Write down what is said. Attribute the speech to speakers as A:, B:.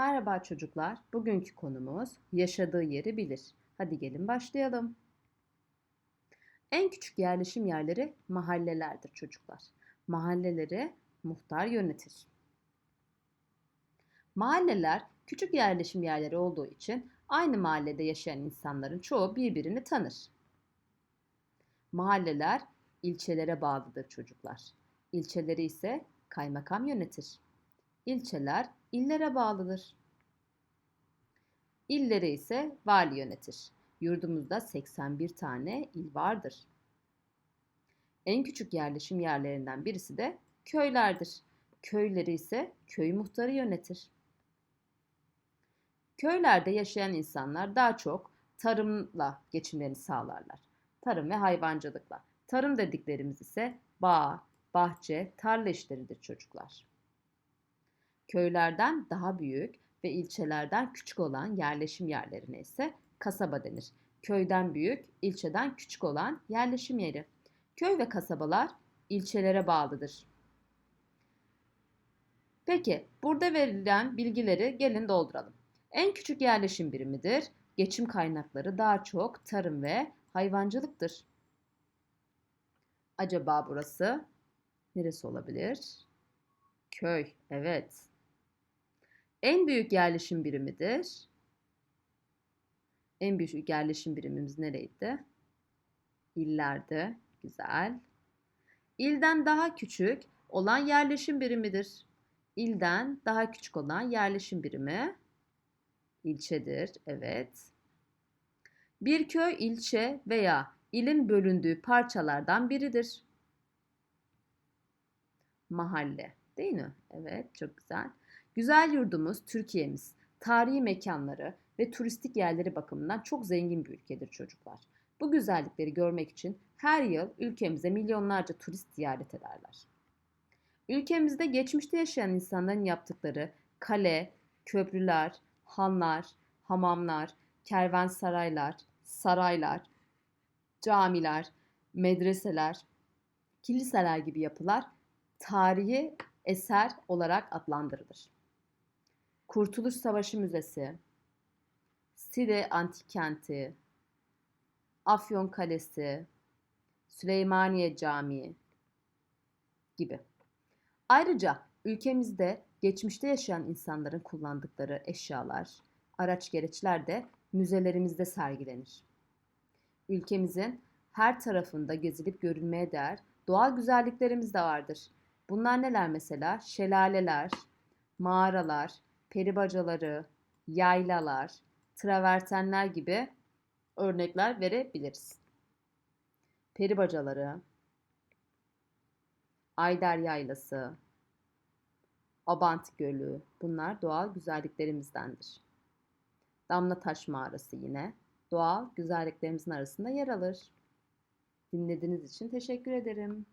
A: Merhaba çocuklar. Bugünkü konumuz yaşadığı yeri bilir. Hadi gelin başlayalım. En küçük yerleşim yerleri mahallelerdir çocuklar. Mahalleleri muhtar yönetir. Mahalleler küçük yerleşim yerleri olduğu için aynı mahallede yaşayan insanların çoğu birbirini tanır. Mahalleler ilçelere bağlıdır çocuklar. İlçeleri ise kaymakam yönetir. İlçeler illere bağlıdır. İlleri ise vali yönetir. Yurdumuzda 81 tane il vardır. En küçük yerleşim yerlerinden birisi de köylerdir. Köyleri ise köy muhtarı yönetir. Köylerde yaşayan insanlar daha çok tarımla geçimlerini sağlarlar. Tarım ve hayvancılıkla. Tarım dediklerimiz ise bağ, bahçe, tarla işleridir çocuklar. Köylerden daha büyük ve ilçelerden küçük olan yerleşim yerlerine ise kasaba denir. Köyden büyük, ilçeden küçük olan yerleşim yeri. Köy ve kasabalar ilçelere bağlıdır. Peki, burada verilen bilgileri gelin dolduralım. En küçük yerleşim birimidir. Geçim kaynakları daha çok tarım ve hayvancılıktır. Acaba burası neresi olabilir? Köy, evet. En büyük yerleşim birimidir. En büyük yerleşim birimimiz nereydi? İllerde. Güzel. İlden daha küçük olan yerleşim birimidir. İlden daha küçük olan yerleşim birimi ilçedir. Evet. Bir köy ilçe veya ilin bölündüğü parçalardan biridir. Mahalle, değil mi? Evet, çok güzel. Güzel yurdumuz Türkiye'miz tarihi mekanları ve turistik yerleri bakımından çok zengin bir ülkedir çocuklar. Bu güzellikleri görmek için her yıl ülkemize milyonlarca turist ziyaret ederler. Ülkemizde geçmişte yaşayan insanların yaptıkları kale, köprüler, hanlar, hamamlar, kervansaraylar, saraylar, camiler, medreseler, kiliseler gibi yapılar tarihi eser olarak adlandırılır. Kurtuluş Savaşı Müzesi, Side Antik Kenti, Afyon Kalesi, Süleymaniye Camii gibi. Ayrıca ülkemizde geçmişte yaşayan insanların kullandıkları eşyalar, araç gereçler de müzelerimizde sergilenir. Ülkemizin her tarafında gezilip görülmeye değer doğal güzelliklerimiz de vardır. Bunlar neler mesela? Şelaleler, mağaralar, peribacaları, yaylalar, travertenler gibi örnekler verebiliriz. Peribacaları, Ayder Yaylası, Abant Gölü bunlar doğal güzelliklerimizdendir. Damla Taş Mağarası yine doğal güzelliklerimizin arasında yer alır. Dinlediğiniz için teşekkür ederim.